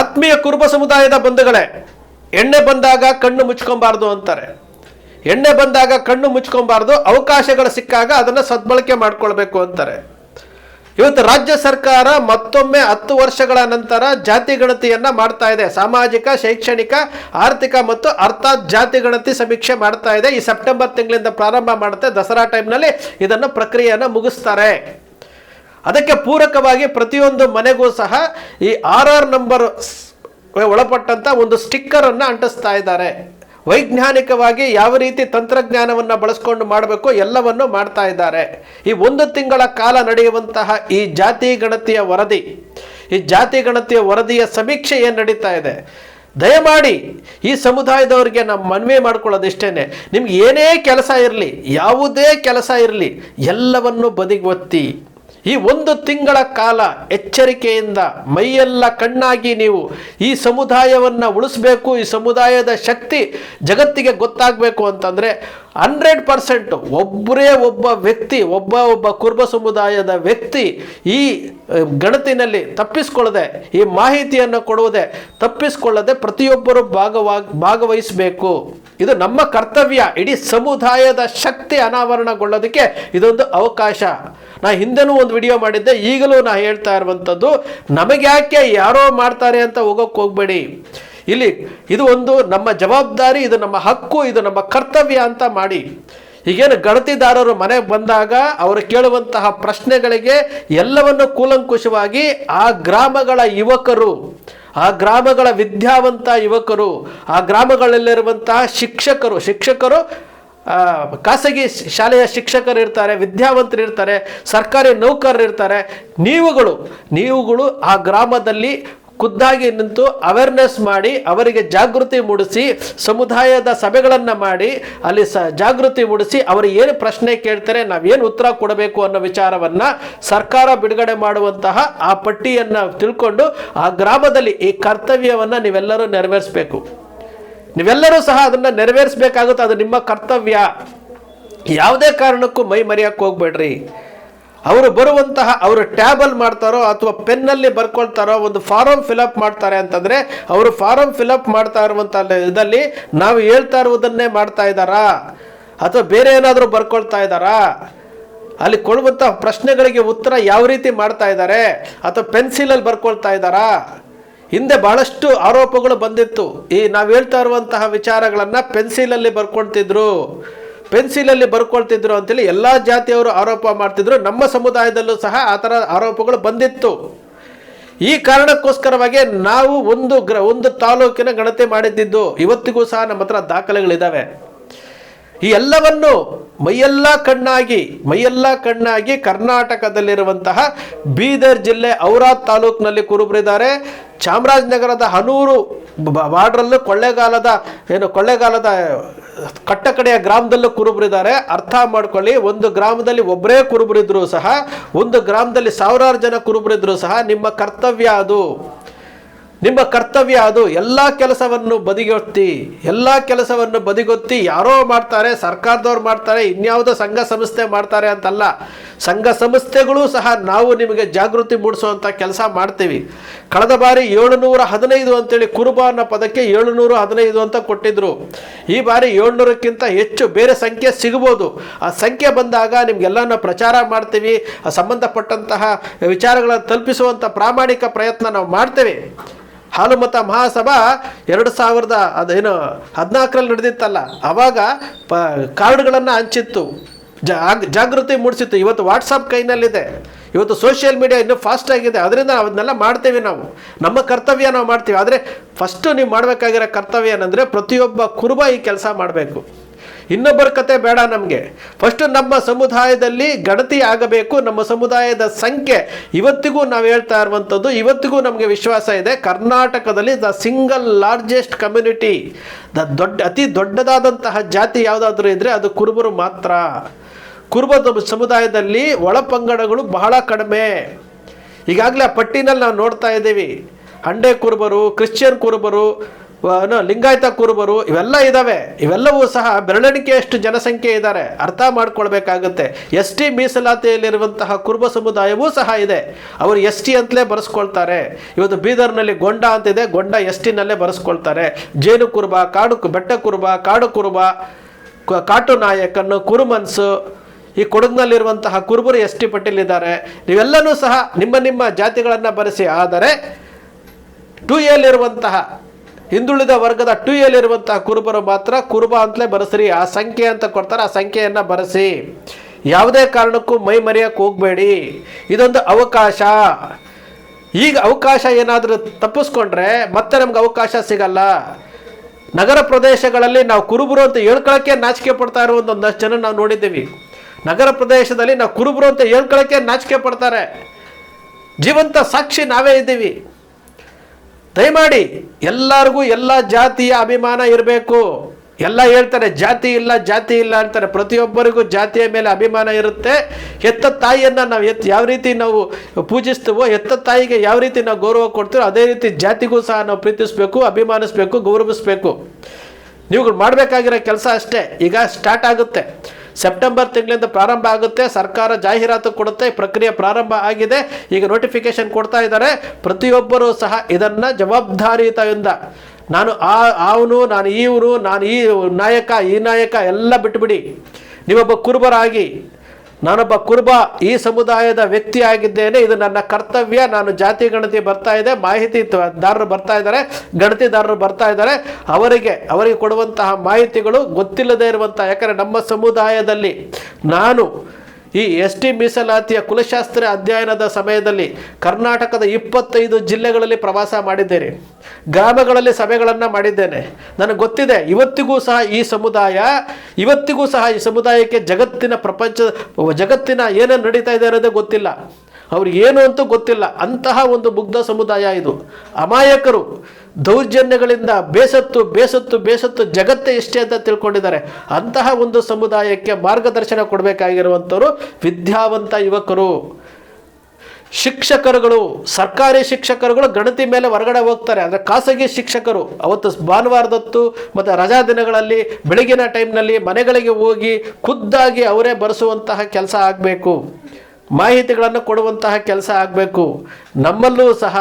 ಆತ್ಮೀಯ ಕುರುಬ ಸಮುದಾಯದ ಬಂಧುಗಳೇ, ಎಣ್ಣೆ ಬಂದಾಗ ಕಣ್ಣು ಮುಚ್ಕೊಬಾರ್ದು ಅಂತಾರೆ. ಎಣ್ಣೆ ಬಂದಾಗ ಕಣ್ಣು ಮುಚ್ಕೊಬಾರ್ದು, ಅವಕಾಶಗಳು ಸಿಕ್ಕಾಗ ಅದನ್ನು ಸದ್ಬಳಕೆ ಮಾಡ್ಕೊಳ್ಬೇಕು ಅಂತಾರೆ. ಇವತ್ತು ರಾಜ್ಯ ಸರ್ಕಾರ ಮತ್ತೊಮ್ಮೆ ಹತ್ತು ವರ್ಷಗಳ ನಂತರ ಜಾತಿ ಗಣತಿಯನ್ನ ಮಾಡ್ತಾ ಇದೆ. ಸಾಮಾಜಿಕ, ಶೈಕ್ಷಣಿಕ, ಆರ್ಥಿಕ ಮತ್ತು ಅರ್ಥಾತ್ ಜಾತಿ ಗಣತಿ ಸಮೀಕ್ಷೆ ಮಾಡ್ತಾ ಇದೆ. ಈ ಸೆಪ್ಟೆಂಬರ್ ತಿಂಗಳಿಂದ ಪ್ರಾರಂಭ ಮಾಡುತ್ತೆ. ದಸರಾ ಟೈಮ್ನಲ್ಲಿ ಇದನ್ನು ಪ್ರಕ್ರಿಯೆಯನ್ನು ಮುಗಿಸ್ತಾರೆ. ಅದಕ್ಕೆ ಪೂರಕವಾಗಿ ಪ್ರತಿಯೊಂದು ಮನೆಗೂ ಸಹ ಈ ಆರ್ ಆರ್ ನಂಬರ್ ಒಳಪಟ್ಟಂತ ಒಂದು ಸ್ಟಿಕ್ಕರ್ ಅನ್ನ ಅಂಟಿಸ್ತಾ ಇದ್ದಾರೆ. ವೈಜ್ಞಾನಿಕವಾಗಿ ಯಾವ ರೀತಿ ತಂತ್ರಜ್ಞಾನವನ್ನು ಬಳಸ್ಕೊಂಡು ಮಾಡಬೇಕು ಎಲ್ಲವನ್ನು ಮಾಡ್ತಾ ಇದ್ದಾರೆ. ಈ ಒಂದು ತಿಂಗಳ ಕಾಲ ನಡೆಯುವಂತಹ ಈ ಜಾತಿ ಗಣತಿಯ ವರದಿ, ಈ ಜಾತಿ ಗಣತಿಯ ವರದಿಯ ಸಮೀಕ್ಷೆ ಏನು ನಡೀತಾ ಇದೆ? ದಯಮಾಡಿ ಈ ಸಮುದಾಯದವರಿಗೆ ನಾವು ಮನವಿ ಮಾಡ್ಕೊಳ್ಳೋದಿಷ್ಟೇನೆ. ನಿಮ್ಗೆ ಏನೇ ಕೆಲಸ ಇರಲಿ, ಯಾವುದೇ ಕೆಲಸ ಇರಲಿ, ಎಲ್ಲವನ್ನು ಬದಿಗೊತ್ತಿ. ಈ ಒಂದು ತಿಂಗಳ ಕಾಲ ಎಚ್ಚರಿಕೆಯಿಂದ ಮೈಯೆಲ್ಲ ಕಣ್ಣಾಗಿ ನೀವು ಈ ಸಮುದಾಯವನ್ನು ಉಳಿಸ್ಬೇಕು, ಈ ಸಮುದಾಯದ ಶಕ್ತಿ ಜಗತ್ತಿಗೆ ಗೊತ್ತಾಗಬೇಕು ಅಂತಂದರೆ ಹಂಡ್ರೆಡ್ ಪರ್ಸೆಂಟ್ ಒಬ್ಬರೇ ಒಬ್ಬ ವ್ಯಕ್ತಿ, ಒಬ್ಬ ಒಬ್ಬ ಕುರುಬ ಸಮುದಾಯದ ವ್ಯಕ್ತಿ ಈ ಗಣತಿನಲ್ಲಿ ತಪ್ಪಿಸ್ಕೊಳ್ಳದೆ, ಈ ಮಾಹಿತಿಯನ್ನು ಕೊಡುವುದೇ ತಪ್ಪಿಸ್ಕೊಳ್ಳದೆ ಪ್ರತಿಯೊಬ್ಬರು ಭಾಗವಾಗಿ, ಭಾಗವಹಿಸಬೇಕು. ಇದು ನಮ್ಮ ಕರ್ತವ್ಯ. ಇಡೀ ಸಮುದಾಯದ ಶಕ್ತಿ ಅನಾವರಣಗೊಳ್ಳೋದಕ್ಕೆ ಇದೊಂದು ಅವಕಾಶ. ನಾ ಹಿಂದೆನೂ ಒಂದು ವಿಡಿಯೋ ಮಾಡಿದ್ದೆ, ಈಗಲೂ ನಾ ಹೇಳ್ತಾ ಇರುವಂಥದ್ದು, ನಮಗ್ಯಾಕೆ ಯಾರೋ ಮಾಡ್ತಾರೆ ಅಂತ ಹೋಗೋಕೆ ಹೋಗಬೇಡಿ. ಇಲ್ಲಿ, ಇದು ಒಂದು ನಮ್ಮ ಜವಾಬ್ದಾರಿ, ಇದು ನಮ್ಮ ಹಕ್ಕು, ಇದು ನಮ್ಮ ಕರ್ತವ್ಯ ಅಂತ ಮಾಡಿ. ಈಗೇನು ಗಣತಿದಾರರು ಮನೆಗೆ ಬಂದಾಗ ಅವರು ಕೇಳುವಂತಹ ಪ್ರಶ್ನೆಗಳಿಗೆ ಎಲ್ಲವನ್ನು ಕೂಲಂಕುಷವಾಗಿ ಆ ಗ್ರಾಮಗಳ ಯುವಕರು, ಆ ಗ್ರಾಮಗಳ ವಿದ್ಯಾವಂತ ಯುವಕರು, ಆ ಗ್ರಾಮಗಳಲ್ಲಿರುವಂತಹ ಶಿಕ್ಷಕರು ಶಿಕ್ಷಕರು ಖಾಸಗಿ ಶಾಲೆಯ ಶಿಕ್ಷಕರು ಇರ್ತಾರೆ, ವಿದ್ಯಾವಂತರು ಇರ್ತಾರೆ, ಸರ್ಕಾರಿ ನೌಕರರು ಇರ್ತಾರೆ. ನೀವುಗಳು ನೀವುಗಳು ಆ ಗ್ರಾಮದಲ್ಲಿ ಖುದ್ದಾಗಿ ನಿಂತು ಅವೇರ್ನೆಸ್ ಮಾಡಿ, ಅವರಿಗೆ ಜಾಗೃತಿ ಮೂಡಿಸಿ, ಸಮುದಾಯದ ಸಭೆಗಳನ್ನು ಮಾಡಿ, ಅಲ್ಲಿ ಸ, ಜಾಗೃತಿ ಮೂಡಿಸಿ, ಅವರು ಏನು ಪ್ರಶ್ನೆ ಕೇಳ್ತಾರೆ, ನಾವೇನು ಉತ್ತರ ಕೊಡಬೇಕು ಅನ್ನೋ ವಿಚಾರವನ್ನು ಸರ್ಕಾರ ಬಿಡುಗಡೆ ಮಾಡುವಂತಹ ಆ ಪಟ್ಟಿಯನ್ನು ತಿಳ್ಕೊಂಡು ಆ ಗ್ರಾಮದಲ್ಲಿ ಈ ಕರ್ತವ್ಯವನ್ನು ನೀವೆಲ್ಲರೂ ನೆರವೇರಿಸಬೇಕು. ನೀವೆಲ್ಲರೂ ಸಹ ಅದನ್ನು ನೆರವೇರಿಸಬೇಕಾಗುತ್ತೆ, ಅದು ನಿಮ್ಮ ಕರ್ತವ್ಯ. ಯಾವುದೇ ಕಾರಣಕ್ಕೂ ಮೈ ಮರೆಯಕ್ಕೆ ಹೋಗ್ಬೇಡ್ರಿ. ಅವರು ಬರುವಂತಹ ಅವರು ಟ್ಯಾಬಲ್ ಮಾಡ್ತಾರೋ ಅಥವಾ ಪೆನ್ನಲ್ಲಿ ಬರ್ಕೊಳ್ತಾರೋ, ಒಂದು ಫಾರಮ್ ಫಿಲಪ್ ಮಾಡ್ತಾರೆ ಅಂತಂದರೆ, ಅವರು ಫಾರಮ್ ಫಿಲಪ್ ಮಾಡ್ತಾ ಇರುವಂಥ ಇದರಲ್ಲಿ ನಾವು ಹೇಳ್ತಾ ಇರುವುದನ್ನೇ ಮಾಡ್ತಾ ಇದ್ದಾರಾ? ಅಥವಾ ಬೇರೆ ಏನಾದರೂ ಬರ್ಕೊಳ್ತಾ ಇದ್ದಾರಾ? ಅಲ್ಲಿ ಕೊಡುವಂತಹ ಪ್ರಶ್ನೆಗಳಿಗೆ ಉತ್ತರ ಯಾವ ರೀತಿ ಮಾಡ್ತಾ ಇದ್ದಾರೆ? ಅಥವಾ ಪೆನ್ಸಿಲಲ್ಲಿ ಬರ್ಕೊಳ್ತಾ ಇದ್ದಾರಾ? ಹಿಂದೆ ಬಹಳಷ್ಟು ಆರೋಪಗಳು ಬಂದಿತ್ತು. ಈ ನಾವು ಹೇಳ್ತಾ ಇರುವಂತಹ ವಿಚಾರಗಳನ್ನು ಪೆನ್ಸಿಲಲ್ಲಿ ಬರ್ಕೊಳ್ತಿದ್ರು. ಪೆನ್ಸಿಲಲ್ಲಿ ಬರ್ಕೊಳ್ತಿದ್ರು ಅಂತೇಳಿ ಎಲ್ಲ ಜಾತಿಯವರು ಆರೋಪ ಮಾಡ್ತಿದ್ರು. ನಮ್ಮ ಸಮುದಾಯದಲ್ಲೂ ಸಹ ಆ ಥರ ಆರೋಪಗಳು ಬಂದಿತ್ತು. ಈ ಕಾರಣಕ್ಕೋಸ್ಕರವಾಗಿ ನಾವು ಒಂದು ಗ್ರ, ಒಂದು ತಾಲೂಕಿನ ಗಣತಿ ಮಾಡಿದ್ದಿದ್ದು ಇವತ್ತಿಗೂ ಸಹ ನಮ್ಮ ಹತ್ರ ದಾಖಲೆಗಳಿದ್ದಾವೆ ಈ ಎಲ್ಲವನ್ನು ಮೈಯೆಲ್ಲ ಕಣ್ಣಾಗಿ ಮೈಯೆಲ್ಲ ಕಣ್ಣಾಗಿ ಕರ್ನಾಟಕದಲ್ಲಿರುವಂತಹ ಬೀದರ್ ಜಿಲ್ಲೆ ಔರಾದ್ ತಾಲೂಕಿನಲ್ಲಿ ಕುರುಬರಿದ್ದಾರೆ. ಚಾಮರಾಜನಗರದ ಹನೂರು ಬಾರ್ಡ್ರಲ್ಲೂ ಕೊಳ್ಳೇಗಾಲದ, ಏನು ಕೊಳ್ಳೇಗಾಲದ ಕಟ್ಟಕಡೆಯ ಗ್ರಾಮದಲ್ಲೂ ಕುರುಬರಿದ್ದಾರೆ. ಅರ್ಥ ಮಾಡ್ಕೊಳ್ಳಿ, ಒಂದು ಗ್ರಾಮದಲ್ಲಿ ಒಬ್ಬರೇ ಕುರುಬರಿದ್ರು ಸಹ, ಒಂದು ಗ್ರಾಮದಲ್ಲಿ ಸಾವಿರಾರು ಜನ ಕುರುಬರಿದ್ರು ಸಹ ನಿಮ್ಮ ಕರ್ತವ್ಯ ಅದು. ನಿಮ್ಮ ಕರ್ತವ್ಯ ಅದು. ಎಲ್ಲ ಕೆಲಸವನ್ನು ಬದಿಗೊತ್ತಿ, ಎಲ್ಲ ಕೆಲಸವನ್ನು ಬದಿಗೊತ್ತಿ ಯಾರೋ ಮಾಡ್ತಾರೆ, ಸರ್ಕಾರದವ್ರು ಮಾಡ್ತಾರೆ, ಇನ್ಯಾವುದೋ ಸಂಘ ಸಂಸ್ಥೆ ಮಾಡ್ತಾರೆ ಅಂತಲ್ಲ, ಸಂಘ ಸಂಸ್ಥೆಗಳು ಸಹ ನಾವು ನಿಮಗೆ ಜಾಗೃತಿ ಮೂಡಿಸುವಂಥ ಕೆಲಸ ಮಾಡ್ತೀವಿ. ಕಳೆದ ಬಾರಿ ಏಳುನೂರ ಹದಿನೈದು ಅಂತೇಳಿ ಕುರುಬ ಅನ್ನೋ ಪದಕ್ಕೆ ಏಳುನೂರ ಹದಿನೈದು ಅಂತ ಕೊಟ್ಟಿದ್ರು. ಈ ಬಾರಿ ಏಳ್ನೂರಕ್ಕಿಂತ ಹೆಚ್ಚು ಬೇರೆ ಸಂಖ್ಯೆ ಸಿಗ್ಬೋದು ಆ ಸಂಖ್ಯೆ ಬಂದಾಗ ನಿಮ್ಗೆಲ್ಲನ ಪ್ರಚಾರ ಮಾಡ್ತೀವಿ. ಸಂಬಂಧಪಟ್ಟಂತಹ ವಿಚಾರಗಳನ್ನು ತಲುಪಿಸುವಂಥ ಪ್ರಾಮಾಣಿಕ ಪ್ರಯತ್ನ ನಾವು ಮಾಡ್ತೇವೆ. ಹಾಲುಮತ ಮಹಾಸಭಾ ಎರಡು ಸಾವಿರದ ಅದೇನು ಹದಿನಾಲ್ಕರಲ್ಲಿ ನಡೆದಿತ್ತಲ್ಲ ಆವಾಗ ಪ ಕಾರ್ಡ್ಗಳನ್ನು ಹಂಚಿತ್ತು. ಜಾಗ್ ಜಾಗೃತಿ ಮೂಡಿಸಿತ್ತು. ಇವತ್ತು ವಾಟ್ಸಪ್ ಕೈನಲ್ಲಿದೆ. ಇವತ್ತು ಸೋಷಿಯಲ್ ಮೀಡಿಯಾ ಇನ್ನೂ ಫಾಸ್ಟ್ ಆಗಿದೆ. ಅದರಿಂದ ಅದನ್ನೆಲ್ಲ ಮಾಡ್ತೀವಿ ನಾವು. ನಮ್ಮ ಕರ್ತವ್ಯ ನಾವು ಮಾಡ್ತೀವಿ. ಆದರೆ ಫಸ್ಟು ನೀವು ಮಾಡಬೇಕಾಗಿರೋ ಕರ್ತವ್ಯ ಏನಂದರೆ ಪ್ರತಿಯೊಬ್ಬ ಕುರುಬ ಈ ಕೆಲಸ ಮಾಡಬೇಕು. ಇನ್ನೊಬ್ಬರ ಕತೆ ಬೇಡ ನಮಗೆ. ಫಸ್ಟ್ ನಮ್ಮ ಸಮುದಾಯದಲ್ಲಿ ಗಣತಿ ಆಗಬೇಕು, ನಮ್ಮ ಸಮುದಾಯದ ಸಂಖ್ಯೆ. ಇವತ್ತಿಗೂ ನಾವು ಹೇಳ್ತಾ ಇರುವಂಥದ್ದು, ಇವತ್ತಿಗೂ ನಮಗೆ ವಿಶ್ವಾಸ ಇದೆ, ಕರ್ನಾಟಕದಲ್ಲಿ the single largest community the ದೊಡ್ಡ, ಅತಿ ದೊಡ್ಡದಾದಂತಹ ಜಾತಿ ಯಾವುದಾದ್ರೂ ಇದ್ದರೆ ಅದು ಕುರುಬರು ಮಾತ್ರ. ಕುರುಬ ಸಮುದಾಯದಲ್ಲಿ ಒಳಪಂಗಡಗಳು ಬಹಳ ಕಡಿಮೆ. ಈಗಾಗಲೇ ಆ ಪಟ್ಟಿನಲ್ಲಿ ನಾವು ನೋಡ್ತಾ ಇದ್ದೀವಿ. ಹಂಡೆ ಕುರುಬರು, ಕ್ರಿಶ್ಚಿಯನ್ ಕುರುಬರು ಲಿಂಗಾಯತ ಕುರುಬರು ಇವೆಲ್ಲ ಇದ್ದಾವೆ ಇವೆಲ್ಲವೂ ಸಹ ಬೆರಳೆಣಿಕೆಯಷ್ಟು ಜನಸಂಖ್ಯೆ ಇದ್ದಾರೆ. ಅರ್ಥ ಮಾಡ್ಕೊಳ್ಬೇಕಾಗುತ್ತೆ. ಎಸ್ ಟಿ ಮೀಸಲಾತಿಯಲ್ಲಿರುವಂತಹ ಕುರುಬ ಸಮುದಾಯವೂ ಸಹ ಇದೆ. ಅವರು ಎಸ್ ಟಿ ಅಂತಲೇ ಬರೆಸ್ಕೊಳ್ತಾರೆ. ಇವತ್ತು ಬೀದರ್ನಲ್ಲಿ ಗೊಂಡ ಅಂತಿದೆ ಗೊಂಡ ಎಸ್ ಟಿನಲ್ಲೇ ಬರೆಸ್ಕೊಳ್ತಾರೆ. ಜೇನು ಕುರುಬ, ಕಾಡು ಬೆಟ್ಟ ಕುರುಬ, ಕಾಡು ಕುರುಬ ಕಾಟು ನಾಯಕನ್ನು, ಕುರುಮನ್ಸು, ಈ ಕೊಡಗಿನಲ್ಲಿರುವಂತಹ ಕುರುಬರು ಎಸ್ ಟಿ ಪಟ್ಟಿಲಿದ್ದಾರೆ ನೀವೆಲ್ಲನೂ ಸಹ ನಿಮ್ಮ ನಿಮ್ಮ ಜಾತಿಗಳನ್ನು ಬರೆಸಿ. ಆದರೆ, ಟು ಎಲ್ಲಿರುವಂತಹ ಹಿಂದುಳಿದ ವರ್ಗದ ಟು ಎಲ್ಲಿರುವಂತಹ ಕುರುಬರು ಮಾತ್ರ ಕುರುಬ ಅಂತಲೇ ಬರೆಸ್ರಿ, ಆ ಸಂಖ್ಯೆ ಅಂತ ಕೊಡ್ತಾರೆ, ಆ ಸಂಖ್ಯೆಯನ್ನು ಬರೆಸಿ. ಯಾವುದೇ ಕಾರಣಕ್ಕೂ ಮೈ ಮರೆಯಕ್ಕೆ ಹೋಗಬೇಡಿ. ಇದೊಂದು ಅವಕಾಶ. ಈಗ ಅವಕಾಶ ಏನಾದರೂ ತಪ್ಪಿಸ್ಕೊಂಡ್ರೆ ಮತ್ತೆ ನಮ್ಗೆ ಅವಕಾಶ ಸಿಗಲ್ಲ. ನಗರ ಪ್ರದೇಶಗಳಲ್ಲಿ ನಾವು ಕುರುಬರು ಅಂತ ಹೇಳ್ಕೊಳಕ್ಕೆ ನಾಚಿಕೆ ಪಡ್ತಾ ಇರೋ ಒಂದೊಂದಷ್ಟು ಜನ ನಾವು ನೋಡಿದ್ದೀವಿ. ನಗರ ಪ್ರದೇಶದಲ್ಲಿ ನಾವು ಕುರುಬರು ಅಂತ ಹೇಳ್ಕೊಳಕ್ಕೆ ನಾಚಿಕೆ ಪಡ್ತಾರೆ. ಜೀವಂತ ಸಾಕ್ಷಿ ನಾವೇ ಇದ್ದೀವಿ. ದಯಮಾಡಿ ಎಲ್ಲರಿಗೂ ಎಲ್ಲ ಜಾತಿಯ ಅಭಿಮಾನ ಇರಬೇಕು. ಎಲ್ಲ ಹೇಳ್ತಾರೆ, ಜಾತಿ ಇಲ್ಲ ಜಾತಿ ಇಲ್ಲ ಅಂತಾರೆ. ಪ್ರತಿಯೊಬ್ಬರಿಗೂ ಜಾತಿಯ ಮೇಲೆ ಅಭಿಮಾನ ಇರುತ್ತೆ. ಹೆತ್ತ ತಾಯಿಯನ್ನು ನಾವು ಎತ್ ಯಾವ ರೀತಿ ನಾವು ಪೂಜಿಸ್ತೀವೋ, ಹೆತ್ತ ತಾಯಿಗೆ ಯಾವ ರೀತಿ ನಾವು ಗೌರವ ಕೊಡ್ತೀವೋ, ಅದೇ ರೀತಿ ಜಾತಿಗೂ ಸಹ ನಾವು ಪ್ರೀತಿಸಬೇಕು, ಅಭಿಮಾನಿಸ್ಬೇಕು, ಗೌರವಿಸಬೇಕು. ನೀವುಗಳು ಮಾಡಬೇಕಾಗಿರೋ ಕೆಲಸ ಅಷ್ಟೇ. ಈಗ ಸ್ಟಾರ್ಟ್ ಆಗುತ್ತೆ. ಸೆಪ್ಟೆಂಬರ್ ತಿಂಗಳಿಂದ ಪ್ರಾರಂಭ ಆಗುತ್ತೆ, ಸರ್ಕಾರ ಜಾಹೀರಾತು ಕೊಡುತ್ತೆ ಪ್ರಕ್ರಿಯೆ ಪ್ರಾರಂಭ ಆಗಿದೆ. ಈಗ ನೋಟಿಫಿಕೇಶನ್ ಕೊಡ್ತಾ ಇದ್ದಾರೆ, ಪ್ರತಿಯೊಬ್ಬರೂ ಸಹ ಇದನ್ನು ಜವಾಬ್ದಾರಿಯುತದಿಂದ. ನಾನು ಆ, ಅವನು, ನಾನು ಇವನು ನಾನು ಈ ನಾಯಕ ಈ ನಾಯಕ ಎಲ್ಲ ಬಿಟ್ಬಿಡಿ. ನೀವೊಬ್ಬ ಕುರುಬರಾಗಿ ನಾನೊಬ್ಬ ಕುರುಬ ಈ ಸಮುದಾಯದ ವ್ಯಕ್ತಿ ಆಗಿದ್ದೇನೆ. ಇದು ನನ್ನ ಕರ್ತವ್ಯ. ನಾನು ಜಾತಿ ಗಣತಿ ಬರ್ತಾ ಇದೆ. ಮಾಹಿತಿ ದಾರರು ಬರ್ತಾ ಇದ್ದಾರೆ. ಗಣತಿದಾರರು ಬರ್ತಾ ಇದ್ದಾರೆ. ಅವರಿಗೆ ಅವರಿಗೆ ಕೊಡುವಂತಹ ಮಾಹಿತಿಗಳು ಗೊತ್ತಿಲ್ಲದೇ ಇರುವಂತಹ, ಯಾಕಂದರೆ ನಮ್ಮ ಸಮುದಾಯದಲ್ಲಿ ನಾನು ಈ ಎಸ್ ಟಿ ಮೀಸಲಾತಿಯ ಕುಲಶಾಸ್ತ್ರ ಅಧ್ಯಯನದ ಸಮಯದಲ್ಲಿ ಕರ್ನಾಟಕದ ಇಪ್ಪತ್ತೈದು ಜಿಲ್ಲೆಗಳಲ್ಲಿ ಪ್ರವಾಸ ಮಾಡಿದ್ದೇನೆ. ಗ್ರಾಮಗಳಲ್ಲಿ ಸಭೆಗಳನ್ನು ಮಾಡಿದ್ದೇನೆ. ನನಗೆ ಗೊತ್ತಿದೆ, ಇವತ್ತಿಗೂ ಸಹ ಈ ಸಮುದಾಯ, ಇವತ್ತಿಗೂ ಸಹ ಈ ಸಮುದಾಯಕ್ಕೆ ಜಗತ್ತಿನ ಪ್ರಪಂಚ, ಜಗತ್ತಿನ ಏನೇನು ನಡೀತಾ ಇದೆ ಅನ್ನೋದೇ ಗೊತ್ತಿಲ್ಲ. ಅವ್ರಿಗೆ ಏನು ಅಂತೂ ಗೊತ್ತಿಲ್ಲ. ಅಂತಹ ಒಂದು ಮುಗ್ಧ ಸಮುದಾಯ ಇದು. ಅಮಾಯಕರು ದೌರ್ಜನ್ಯಗಳಿಂದ ಬೇಸತ್ತು ಬೇಸತ್ತು ಬೇಸತ್ತು ಜಗತ್ತೇ ಇಷ್ಟೇ ಅಂತ ತಿಳ್ಕೊಂಡಿದ್ದಾರೆ. ಅಂತಹ ಒಂದು ಸಮುದಾಯಕ್ಕೆ ಮಾರ್ಗದರ್ಶನ ಕೊಡಬೇಕಾಗಿರುವಂಥವರು ವಿದ್ಯಾವಂತ ಯುವಕರು. ಶಿಕ್ಷಕರುಗಳು, ಸರ್ಕಾರಿ ಶಿಕ್ಷಕರುಗಳು ಗಣತಿ ಮೇಲೆ ಹೊರಗಡೆ ಹೋಗ್ತಾರೆ. ಅಂದರೆ ಖಾಸಗಿ ಶಿಕ್ಷಕರು. ಅವತ್ತು ಭಾನುವಾರದತ್ತು ಮತ್ತು ರಜಾ ದಿನಗಳಲ್ಲಿ ಬೆಳಗಿನ ಟೈಮ್ನಲ್ಲಿ ಮನೆಗಳಿಗೆ ಹೋಗಿ ಖುದ್ದಾಗಿ ಅವರೇ ಬರೆಸುವಂತಹ ಕೆಲಸ ಆಗಬೇಕು. ಮಾಹಿತಿಗಳನ್ನು ಕೊಡುವಂತಹ ಕೆಲಸ ಆಗಬೇಕು. ನಮ್ಮಲ್ಲೂ ಸಹ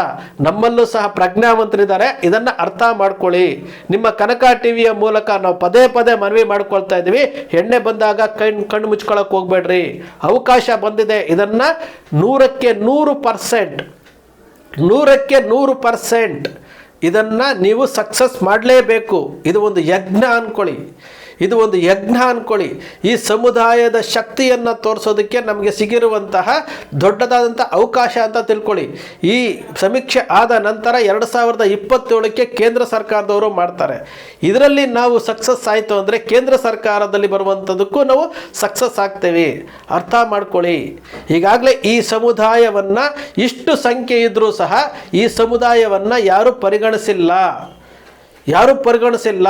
ನಮ್ಮಲ್ಲೂ ಸಹ ಪ್ರಜ್ಞಾವಂತರಿದ್ದಾರೆ. ಇದನ್ನು ಅರ್ಥ ಮಾಡ್ಕೊಳ್ಳಿ. ನಿಮ್ಮ ಕನಕ ಟಿ ವಿಯ ಮೂಲಕ ನಾವು ಪದೇ ಪದೇ ಮನವಿ ಮಾಡ್ಕೊಳ್ತಾ ಇದ್ದೀವಿ. ಎಣ್ಣೆ ಬಂದಾಗ ಕಣ್ಣು ಕಣ್ಣು ಮುಚ್ಕೊಳ್ಳೋಕೆ ಹೋಗ್ಬೇಡ್ರಿ. ಅವಕಾಶ ಬಂದಿದೆ. ಇದನ್ನು ನೂರಕ್ಕೆ ನೂರು ಪರ್ಸೆಂಟ್, ನೂರಕ್ಕೆ ನೂರು ಪರ್ಸೆಂಟ್ ಇದನ್ನು ನೀವು ಸಕ್ಸಸ್ ಮಾಡಲೇಬೇಕು. ಇದು ಒಂದು ಯಜ್ಞ ಅಂದ್ಕೊಳ್ಳಿ ಇದು ಒಂದು ಯಜ್ಞ ಅಂದ್ಕೊಳ್ಳಿ ಈ ಸಮುದಾಯದ ಶಕ್ತಿಯನ್ನು ತೋರಿಸೋದಕ್ಕೆ ನಮಗೆ ಸಿಗಿರುವಂತಹ ದೊಡ್ಡದಾದಂಥ ಅವಕಾಶ ಅಂತ ತಿಳ್ಕೊಳ್ಳಿ. ಈ ಸಮೀಕ್ಷೆ ಆದ ನಂತರ ಎರಡು ಸಾವಿರದ ಇಪ್ಪತ್ತೇಳಕ್ಕೆ ಕೇಂದ್ರ ಸರ್ಕಾರದವರು ಮಾಡ್ತಾರೆ. ಇದರಲ್ಲಿ ನಾವು ಸಕ್ಸಸ್ ಆಯಿತು ಅಂದರೆ ಕೇಂದ್ರ ಸರ್ಕಾರದಲ್ಲಿ ಬರುವಂಥದ್ದಕ್ಕೂ ನಾವು ಸಕ್ಸಸ್ ಆಗ್ತೇವೆ. ಅರ್ಥ ಮಾಡ್ಕೊಳ್ಳಿ. ಈಗಾಗಲೇ ಈ ಸಮುದಾಯವನ್ನು ಇಷ್ಟು ಸಂಖ್ಯೆ ಇದ್ದರೂ ಸಹ ಈ ಸಮುದಾಯವನ್ನು ಯಾರೂ ಪರಿಗಣಿಸಿಲ್ಲ. ಯಾರೂ ಪರಿಗಣಿಸಿಲ್ಲ.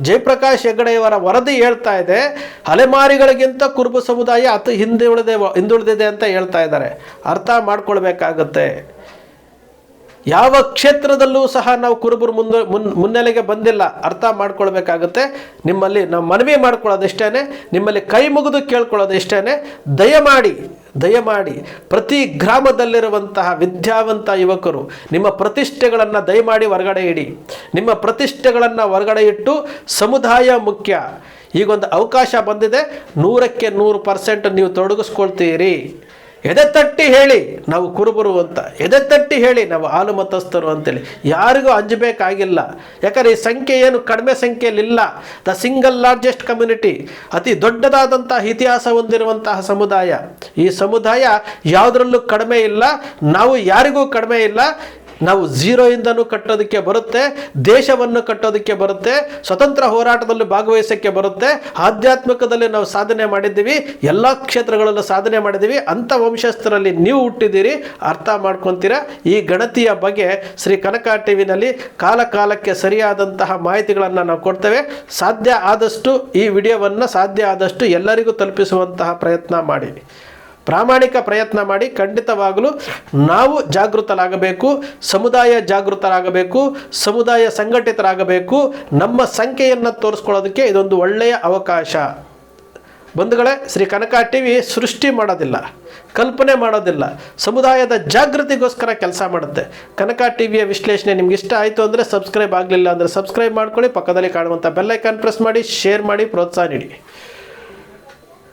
ಜಯಪ್ರಕಾಶ್ ಹೆಗಡೆಯವರ ವರದಿ ಹೇಳ್ತಾ ಇದೆ. ಅಲೆಮಾರಿಗಳಿಗಿಂತ ಕುರುಬ ಸಮುದಾಯ ಅತಿ ಹಿಂದುಳಿದೆ ಹಿಂದುಳಿದಿದೆ ಅಂತ ಹೇಳ್ತಾ ಇದ್ದಾರೆ. ಅರ್ಥ ಮಾಡ್ಕೊಳ್ಬೇಕಾಗತ್ತೆ. ಯಾವ ಕ್ಷೇತ್ರದಲ್ಲೂ ಸಹ ನಾವು ಕುರುಬರು ಮುಂದೆ ಮುನ್ ಮುನ್ನೆಲೆಗೆ ಬಂದಿಲ್ಲ, ಅರ್ಥ ಮಾಡ್ಕೊಳ್ಬೇಕಾಗುತ್ತೆ. ನಿಮ್ಮಲ್ಲಿ ನಾವು ಮನವಿ ಮಾಡ್ಕೊಳ್ಳೋದಿಷ್ಟೇ ನಿಮ್ಮಲ್ಲಿ ಕೈ ಮುಗಿದು ಕೇಳ್ಕೊಳ್ಳೋದು ಇಷ್ಟೇ ದಯಮಾಡಿ ದಯಮಾಡಿ ಪ್ರತಿ ಗ್ರಾಮದಲ್ಲಿರುವಂತಹ ವಿದ್ಯಾವಂತ ಯುವಕರು, ನಿಮ್ಮ ಪ್ರತಿಷ್ಠೆಗಳನ್ನು ದಯಮಾಡಿ ಹೊರಗಡೆ ಇಡಿ. ನಿಮ್ಮ ಪ್ರತಿಷ್ಠೆಗಳನ್ನು ಹೊರಗಡೆ ಇಟ್ಟು ಸಮುದಾಯ ಮುಖ್ಯ. ಈಗೊಂದು ಅವಕಾಶ ಬಂದಿದೆ, ನೂರಕ್ಕೆ ನೂರು ಪರ್ಸೆಂಟ್ ನೀವು ತೊಡಗಿಸ್ಕೊಳ್ತೀರಿ. ಎದೆ ತಟ್ಟಿ ಹೇಳಿ ನಾವು ಕುರುಬರು ಅಂತ ಎದೆ ತಟ್ಟಿ ಹೇಳಿ ನಾವು ಹಾಲು ಮತಸ್ಥರು ಅಂತೇಳಿ. ಯಾರಿಗೂ ಅಂಜಬೇಕಾಗಿಲ್ಲ. ಯಾಕಂದರೆ ಈ ಸಂಖ್ಯೆ ಏನು ಕಡಿಮೆ ಸಂಖ್ಯೆಯಲ್ಲಿಲ್ಲ. ದ ಸಿಂಗಲ್ ಲಾರ್ಜೆಸ್ಟ್ ಕಮ್ಯುನಿಟಿ ಅತಿ ದೊಡ್ಡದಾದಂಥ ಇತಿಹಾಸ ಹೊಂದಿರುವಂತಹ ಸಮುದಾಯ. ಈ ಸಮುದಾಯ ಯಾವುದರಲ್ಲೂ ಕಡಿಮೆ ಇಲ್ಲ. ನಾವು ಯಾರಿಗೂ ಕಡಿಮೆ ಇಲ್ಲ. ನಾವು ಝೀರೋಯಿಂದನೂ ಕಟ್ಟೋದಕ್ಕೆ ಬರುತ್ತೆ, ದೇಶವನ್ನು ಕಟ್ಟೋದಕ್ಕೆ ಬರುತ್ತೆ, ಸ್ವತಂತ್ರ ಹೋರಾಟದಲ್ಲಿ ಭಾಗವಹಿಸೋಕ್ಕೆ ಬರುತ್ತೆ, ಆಧ್ಯಾತ್ಮಿಕದಲ್ಲಿ ನಾವು ಸಾಧನೆ ಮಾಡಿದ್ದೀವಿ, ಎಲ್ಲ ಕ್ಷೇತ್ರಗಳಲ್ಲೂ ಸಾಧನೆ ಮಾಡಿದ್ದೀವಿ, ಅಂಥ ವಂಶಸ್ಥರಲ್ಲಿ ನೀವು ಹುಟ್ಟಿದ್ದೀರಿ, ಅರ್ಥ ಮಾಡ್ಕೊತೀರಾ? ಈ ಗಣತಿಯ ಬಗ್ಗೆ ಶ್ರೀ ಕನಕ ಟಿ ವಿನಲ್ಲಿ ಕಾಲ ಸರಿಯಾದಂತಹ ಮಾಹಿತಿಗಳನ್ನು ನಾವು ಕೊಡ್ತೇವೆ. ಸಾಧ್ಯ ಆದಷ್ಟು ಈ ವಿಡಿಯೋವನ್ನು ಸಾಧ್ಯ ಆದಷ್ಟು ಎಲ್ಲರಿಗೂ ತಲುಪಿಸುವಂತಹ ಪ್ರಯತ್ನ ಮಾಡಿ. ಪ್ರಾಮಾಣಿಕ ಪ್ರಯತ್ನ ಮಾಡಿ ಖಂಡಿತವಾಗಲೂ ನಾವು ಜಾಗೃತರಾಗಬೇಕು, ಸಮುದಾಯ ಜಾಗೃತರಾಗಬೇಕು, ಸಮುದಾಯ ಸಂಘಟಿತರಾಗಬೇಕು. ನಮ್ಮ ಸಂಖ್ಯೆಯನ್ನು ತೋರಿಸ್ಕೊಳ್ಳೋದಕ್ಕೆ ಇದೊಂದು ಒಳ್ಳೆಯ ಅವಕಾಶ. ಬಂಧುಗಳೇ, ಶ್ರೀ ಕನಕ ಟಿ ವಿ ಸೃಷ್ಟಿ ಮಾಡೋದಿಲ್ಲ, ಕಲ್ಪನೆ ಮಾಡೋದಿಲ್ಲ, ಸಮುದಾಯದ ಜಾಗೃತಿಗೋಸ್ಕರ ಕೆಲಸ ಮಾಡುತ್ತೆ. ಕನಕ ಟಿ ವಿಯ ವಿಶ್ಲೇಷಣೆ ನಿಮ್ಗೆ ಇಷ್ಟ ಆಯಿತು ಅಂದರೆ ಸಬ್ಸ್ಕ್ರೈಬ್ ಆಗಲಿಲ್ಲ ಅಂದರೆ ಸಬ್ಸ್ಕ್ರೈಬ್ ಮಾಡ್ಕೊಳ್ಳಿ, ಪಕ್ಕದಲ್ಲಿ ಕಾಣುವಂಥ ಬೆಲ್ಲೈಕಾನ್ ಪ್ರೆಸ್ ಮಾಡಿ, ಶೇರ್ ಮಾಡಿ, ಪ್ರೋತ್ಸಾಹ ನೀಡಿ.